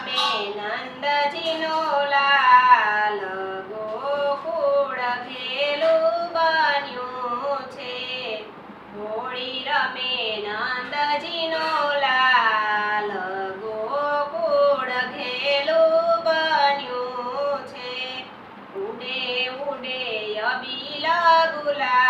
રમે નંદજીનો લાલ ગોકુળ ઘેલું બન્યું છે હોળી રમે નંદજીનો લાલ ગોકુળ ઘેલું બન્યું છે. ઉડે ઉડે અબીલા ગુલાલ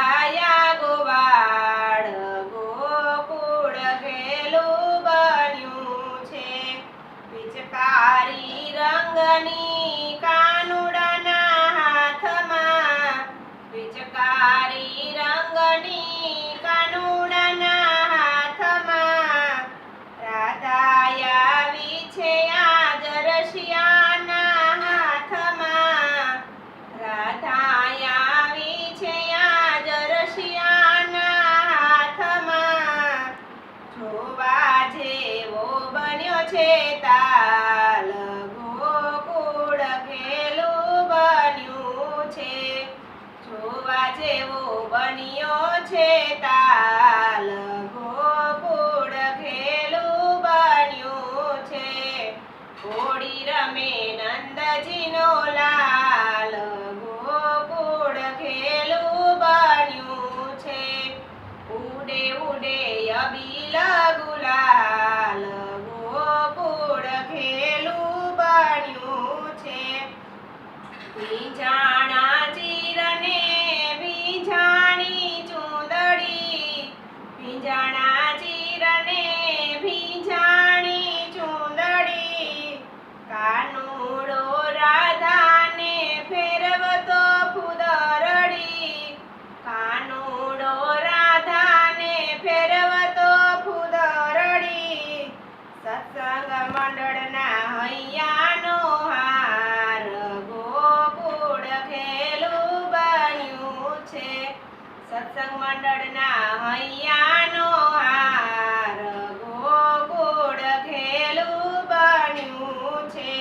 કાનુડાના હાથમાં વિચકારી રંગની કાનુડાના હાથમાં રાધાયા આવી છે હાથમાં. રાધાયા આવી છે હાથમાં. જોવા જેવો બન્યો છે તાલ જોવા બન્યો છે તાલ. ગોકુળ ઘેલું બન્યું છે. હોળી રમે નંદજીનો લાલ. ગોકુળ ઘેલું બન્યું છે. ઉડે ઉડે અબીલ ગુલાલ. ગોકુળ ઘેલું બન્યું છે. ભીંજાણા સત્સંગ મંડળના હૈયાનો હાર ગો ગોડ ખેલું બન્યું છે.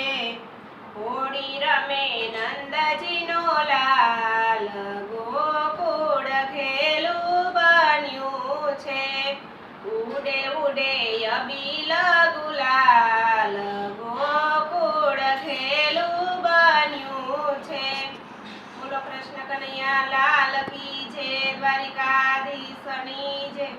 હોળી રમે નંદજીનો લાલ ગો ગોકુળ ખેલું બન્યું છે. ઉડે ઉડે અબીલ ગુલાલ ગોકુળ ખેલું બન્યું છે. બોલો Krishna Kanaiya barricada e isso.